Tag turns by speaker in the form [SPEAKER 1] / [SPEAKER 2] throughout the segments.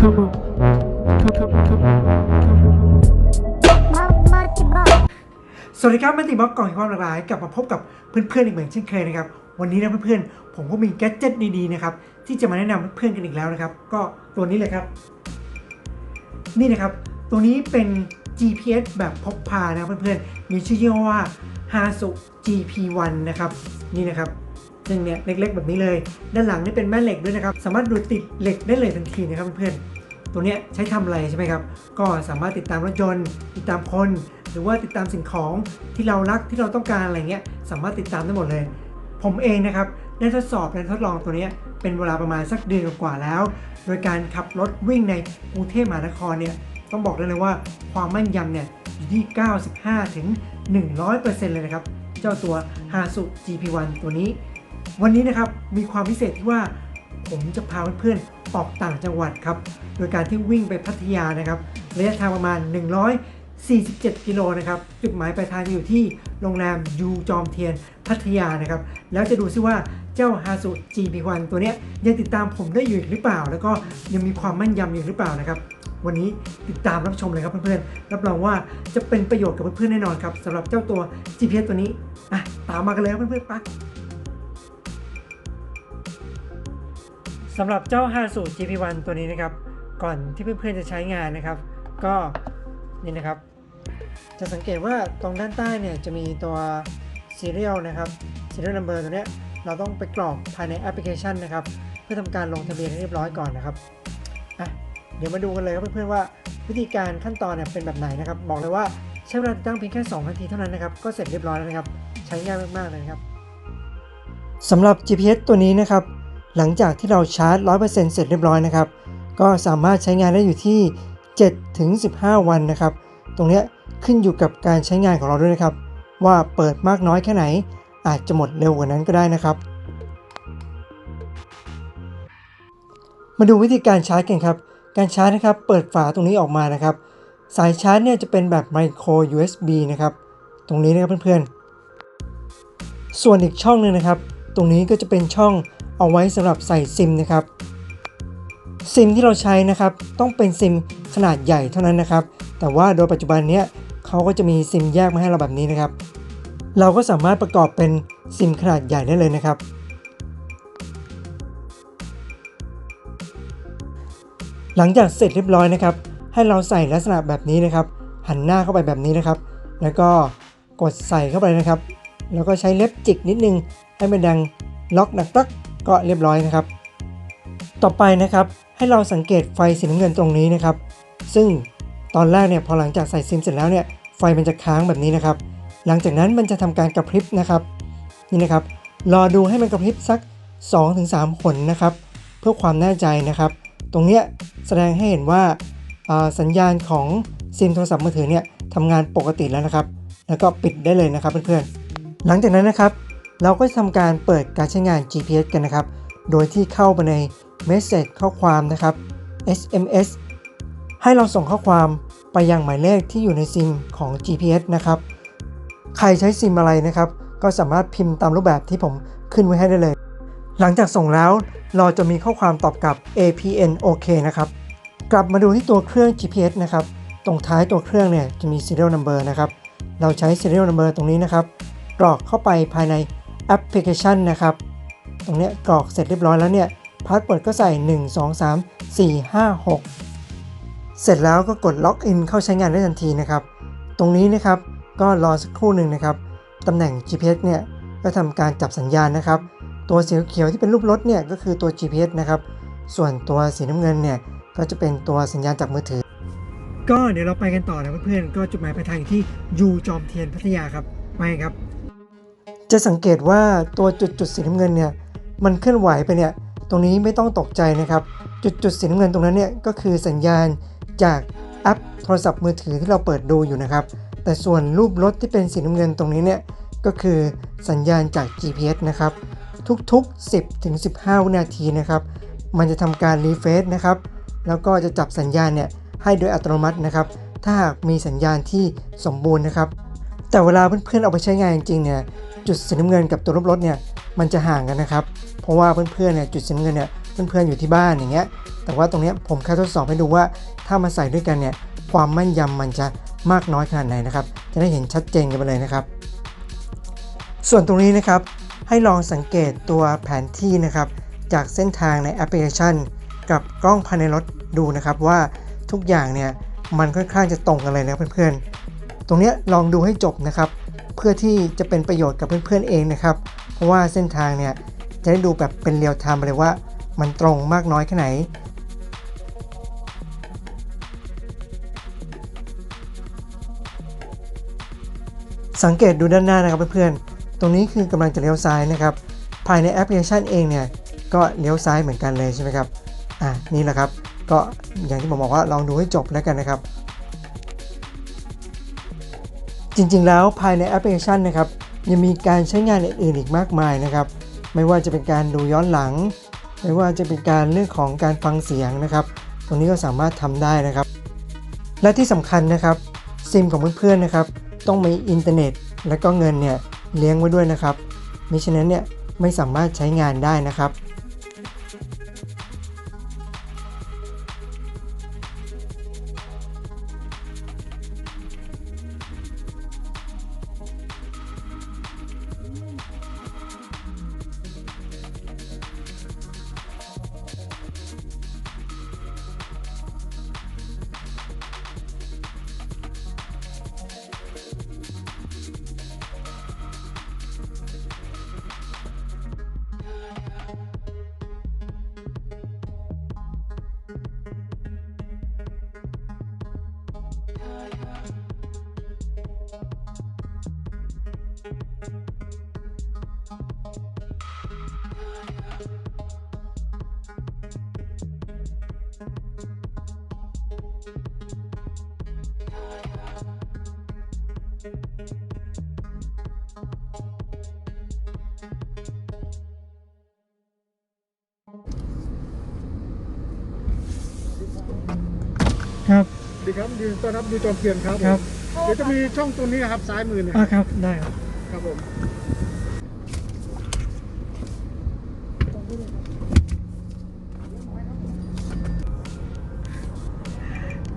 [SPEAKER 1] สวัสดีครับมันติบล็อกกล่องความหลากหลายกลับมาพบกับเพื่อนๆอีกเหมือนเช่นเคยนะครับ วันนี้นะเพื่อนๆผมก็มีแกดเจิตดีๆนะครับที่จะมาแนะนำเพื่อนๆกันอีกแล้วนะครับ ก็ตัวนี้เลยครับ นี่นะครับ ตัวนี้เป็น GPS แบบพกพานะเพื่อนๆมีชื่อยี่ห้อว่า Hasu GP1 นะครับ นี่นะครับ ซึ่งเนี่ยเล็ก ๆ แบบนี้เลย ด้านหลังนี่เป็นแม่เหล็กด้วยนะครับ สามารถดูดติดเหล็กได้เลยทันทีนะครับเพื่อนๆตัวเนี้ยใช้ทำอะไรใช่ไหมครับ ก็สามารถติดตามรถยนต์ ติดตามคน หรือว่าติดตามสิ่งของที่เรารักที่เราต้องการอะไรเงี้ย สามารถติดตามได้หมดเลย ผมเองนะครับได้ทดสอบและทดลองตัวเนี้ยเป็นเวลาประมาณสักเดือนกว่าแล้ว โดยการขับรถวิ่งในกรุงเทพมหานครเนี่ยต้องบอกได้เลยว่าความแม่นยำเนี่ยอยู่ที่ 95 ถึง 100%เลยนะครับ เจ้าตัว Hasu GP1 ตัวนี้ วันนี้นะครับมีความพิเศษที่ว่าผมจะพาเพื่อนๆออกต่างจังหวัดครับ โดยการที่วิ่งไปพัทยานะครับระยะทางประมาณ 147 กิโลนะครับจุดหมายปลายทางจะอยู่ที่โรงแรมยูจอมเทียนพัทยานะครับ แล้วจะดูซิว่าเจ้า Hasu GP1 ตัวเนี้ยยังติดตามผมได้อยู่หรือเปล่า แล้วก็ยังมีความแม่นยำอยู่หรือเปล่านะครับวันนี้ติดตามรับชมเลยครับเพื่อนๆ รับรองว่าจะเป็นประโยชน์กับเพื่อนๆแน่นอนครับสำหรับเจ้าตัว GPS ตัวนี้อะตามมากันเลยครับเพื่อนๆไป สำหรับเจ้า Hasu GP1 ตัวนี้นะครับ ก่อนที่เพื่อนๆจะใช้งานนะครับ ก็นี่นะครับ จะสังเกตว่าตรงด้านใต้เนี่ยจะมีตัว serial นะครับ serial number ตัวเนี้ยเราต้องไปกรอกภายในแอปพลิเคชันนะครับ เพื่อทำการลงทะเบียนให้เรียบร้อยก่อนนะครับอะเดี๋ยวมาดูกันเลยครับเพื่อนๆว่าวิธีการขั้นตอนเนี่ยเป็นแบบไหนนะครับ บอกเลยว่าใช้เวลาติดตั้งเพียงแค่ 2 นาทีเท่านั้นนะครับ ก็เสร็จเรียบร้อยแล้วนะครับ ใช้ง่ายมากๆเลยครับสำหรับ GPS ตัวนี้นะครับ หลังจากที่เราชาร์จ 100%เสร็จเรียบร้อยนะครับ ก็สามารถใช้งานได้อยู่ที่7ถึง15 วันนะครับ ตรงนี้ขึ้นอยู่กับการใช้งานของเราด้วยนะครับ ว่าเปิดมากน้อยแค่ไหน อาจจะหมดเร็วกว่านั้นก็ได้นะครับ มาดูวิธีการชาร์จกันครับ การชาร์จนะครับ เปิดฝาตรงนี้ออกมานะครับ สายชาร์จเนี่ยจะเป็นแบบ micro USB นะครับ ตรงนี้นะครับเพื่อนๆ ส่วนอีกช่องหนึงนะครับ ตรงนี้ก็จะเป็นช่อง เอาไว้สำหรับใส่ซิมนะครับ ซิมที่เราใช้นะครับต้องเป็นซิมขนาดใหญ่เท่านั้นนะครับ แต่ว่าโดยปัจจุบันเนี้ยเขาก็จะมีซิมแยกมาให้เราแบบนี้นะครับ เราก็สามารถประกอบเป็นซิมขนาดใหญ่ได้เลยนะครับ หลังจากเสร็จเรียบร้อยนะครับ ให้เราใส่ลักษณะแบบนี้นะครับ หันหน้าเข้าไปแบบนี้นะครับ แล้วก็กดใส่เข้าไปนะครับ แล้วก็ใช้เล็บจิกนิดนึงให้มันดังล็อกดักตัก ก็เรียบร้อยนะครับ ต่อไปนะครับให้เราสังเกตไฟสีน้ำเงินตรงนี้นะครับ ซึ่งตอนแรกเนี่ยพอหลังจากใส่ซิมเสร็จแล้วเนี่ยไฟมันจะค้างแบบนี้นะครับ หลังจากนั้นมันจะทำการกระพริบนะครับนี่นะครับ รอดูให้มันกระพริบสัก 2-3หนนะครับ เพื่อความแน่ใจนะครับ ตรงเนี้ยแสดงให้เห็นว่าอ่าสัญญาณของซิมโทรศัพท์มือถือเนี่ยทำงานปกติแล้วนะครับ แล้วก็ปิดได้เลยนะครับเพื่อนๆหลังจากนั้นนะครับ เราก็จะทำการเปิดการใช้งาน GPS กันนะครับ โดยที่เข้าไปใน Message ข้อความนะครับ SMS ให้เราส่งข้อความไปยังหมายเลขที่อยู่ในซิมของ GPS นะครับ ใครใช้ซิมอะไรนะครับ ก็สามารถพิมพ์ตามรูปแบบที่ผมขึ้นไว้ให้ได้เลย หลังจากส่งแล้วเราจะมีข้อความตอบกลับ APN OK นะครับ กลับมาดูที่ตัวเครื่อง GPS นะครับ ตรงท้ายตัวเครื่องเนี่ยจะมี serial number นะครับ เราใช้ serial number ตรงนี้นะครับ กรอกเข้าไปภายใน แอปพลิเคชันนะครับ ตรงนี้กรอกเสร็จเรียบร้อยแล้วเนี่ยพาสเวิร์ดก็ใส่ 1 2 3 4 5 6 เสร็จแล้วก็กดล็อกอินเข้าใช้งานได้ทันทีนะครับ ตรงนี้นะครับก็รอสักครู่หนึ่งนะครับตำแหน่ง GPS เนี่ยก็ทำการจับสัญญาณนะครับ ตัวสีเขียวที่เป็นรูปรถเนี่ยก็คือตัว GPS นะครับ ส่วนตัวสีน้ำเงินเนี่ยก็จะเป็นตัวสัญญาณจากมือถือ ก็เดี๋ยวเราไปกันต่อนะเพื่อนๆก็จุดหมายปลายทางที่ยูจอมเทียนพัทยาครับไปครับ จะสังเกตว่าตัวจุดจุดสีน้ำเงินเนี่ยมันเคลื่อนไหวไปเนี่ยตรงนี้ไม่ต้องตกใจนะครับ จุดจุดสีน้ำเงินตรงนั้นเนี่ยก็คือสัญญาณจากแอปโทรศัพท์มือถือที่เราเปิดดูอยู่นะครับ แต่ส่วนรูปรถที่เป็นสีน้ำเงินตรงนี้เนี่ยก็คือสัญญาณจาก GPS นะครับ ทุกๆ 10ถึง15 วินาทีนะครับ มันจะทำการรีเฟรชนะครับ แล้วก็จะจับสัญญาณเนี่ยให้โดยอัตโนมัตินะครับ ถ้าหากมีสัญญาณที่สมบูรณ์นะครับ แต่เวลาเพื่อนๆเอาไปใช้งานจริงๆเนี่ย จุดสีน้ำเงินกับตัวรูปรถเนี่ยมันจะห่างกันนะครับ เพราะว่าเพื่อนๆเนี่ยจุดสีน้ำเงินเนี่ยเพื่อนๆอยู่ที่บ้านอย่างเงี้ย แต่ว่าตรงเนี้ยผมแค่ทดสอบให้ดูว่าถ้ามาใส่ด้วยกันเนี่ยความแม่นยำมันจะมากน้อยขนาดไหนนะครับ จะได้เห็นชัดเจนกันไปเลยนะครับ ส่วนตรงนี้นะครับให้ลองสังเกตตัวแผนที่นะครับ จากเส้นทางในแอปพลิเคชัน กับกล้องภายในรถดูนะครับว่าทุกอย่างเนี่ยมันค่อนข้างจะตรงกันเลยนะเพื่อนๆ ตรงเนี้ยลองดูให้จบนะครับ เพื่อที่จะเป็นประโยชน์กับเพื่อนๆเองนะครับ เพราะว่าเส้นทางเนี่ยจะได้ดูแบบเป็นเรียลไทม์เลยว่ามันตรงมากน้อยแค่ไหนสังเกตดูด้านหน้านะครับเพื่อนๆ ตรงนี้คือกำลังจะเลี้ยวซ้ายนะครับ ภายในแอปพลิเคชันเองเนี่ยก็เลี้ยวซ้ายเหมือนกันเลยใช่ไหมครับ อะนี่แหละครับ ก็อย่างที่ผมบอกว่าลองดูให้จบแล้วกันนะครับ จริงๆ แล้วภายในแอปพลิเคชันนะครับยังมีการใช้งานอื่นๆอีกมากมายนะครับ ไม่ว่าจะเป็นการดูย้อนหลัง ไม่ว่าจะเป็นการเรื่องของการฟังเสียงนะครับ ตรงนี้ก็สามารถทำได้นะครับ และที่สำคัญนะครับซิมของเพื่อนๆนะครับ ต้องมีอินเทอร์เน็ต และก็เงินเนี่ยเลี้ยงไว้ด้วยนะครับมิฉะนั้นเนี่ยไม่สามารถใช้งานได้นะครับ
[SPEAKER 2] Yep. ครับยินดีต้อนรับดูจอมเทียนครับ
[SPEAKER 1] ครับ
[SPEAKER 2] ผมเดี๋ยวจะมีช่องตัวนี้นะครับซ้ายมือเนี่ย
[SPEAKER 1] อ่าครับได้ครับ
[SPEAKER 2] ครับผม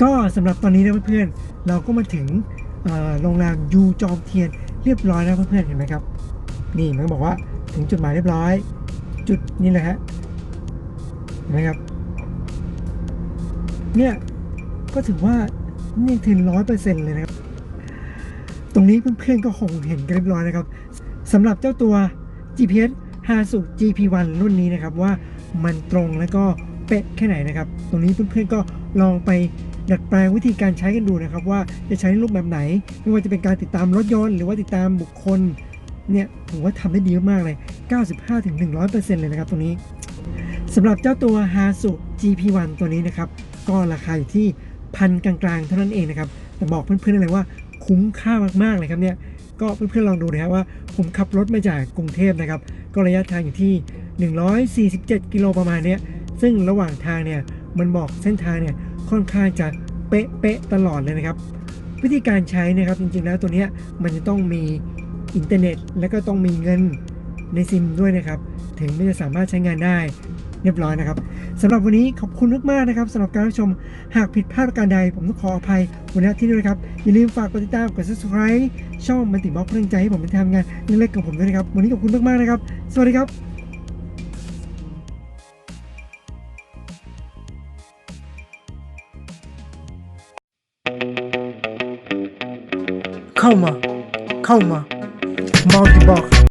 [SPEAKER 1] ก็สำหรับตอนนี้นะเพื่อนๆเราก็มาถึงเอ่อโรงแรมยูจอมเทียนเรียบร้อยแล้วเพื่อนๆเห็นไหมครับ นี่มันบอกว่าถึงจุดหมายเรียบร้อย จุดนี่แหละฮะเห็นไหมครับ เนี่ย ก็ถือว่านี่ถึงร้อยเปอร์เซ็นต์เลยนะครับ ตรงนี้เพื่อนๆก็คงเห็นกันเรียบร้อยนะครับสำหรับเจ้าตัว GPS h a s u GP1 รุ่นนี้นะครับว่ามันตรงและก็เป๊ะแค่ไหนนะครับ ตรงนี้เพื่อนๆก็ลองไปดัดแปลงวิธีการใช้กันดูนะครับว่าจะใช้รูปแบบไหน ไม่ว่าจะเป็นการติดตามรถยนต์หรือว่าติดตามบุคคลเนี่ยผมว่าทำได้ดีมากเลย 95-100%เลยนะครับตรงนี้สำหรับเจ้าตัว h a s u GP1 ตัวนี้นะครับ ก็ราคาอยู่ที่ พันกลางๆ เท่านั้นเองนะครับ แต่บอกเพื่อนๆเลยว่าคุ้มค่ามากๆเลยครับเนี่ย ก็เพื่อนๆลองดูนะครับว่าผมขับรถมาจากกรุงเทพนะครับ ก็ระยะทางอยู่ที่ 147 กิโลประมาณเนี้ย ซึ่งระหว่างทางเนี่ยมันบอกเส้นทางเนี่ยค่อนข้างจะเป๊ะๆตลอดเลยนะครับ วิธีการใช้นะครับจริงๆแล้วตัวเนี้ยมันจะต้องมีอินเทอร์เน็ต และก็ต้องมีเงินในซิมด้วยนะครับ ถึงมันจะสามารถใช้งานได้เรียบร้อยนะครับสำหรับวันนี้ขอบ คุณมากๆนะครับสำหรับการรับชมหากผิดพลาดประการใด ผมต้องขออภัยวันนี้ที่นี่นะครับ อย่าลืมฝากกดติดตามกด subscribe ช่องมันติบล็อกเพื่อใจให้ผมได้ทำงานเล็กๆกับผมด้วยนะครับ วันนี้ขอบคุณมากๆนะครับ สวัสดีครับเข้ามา เข้ามา multi box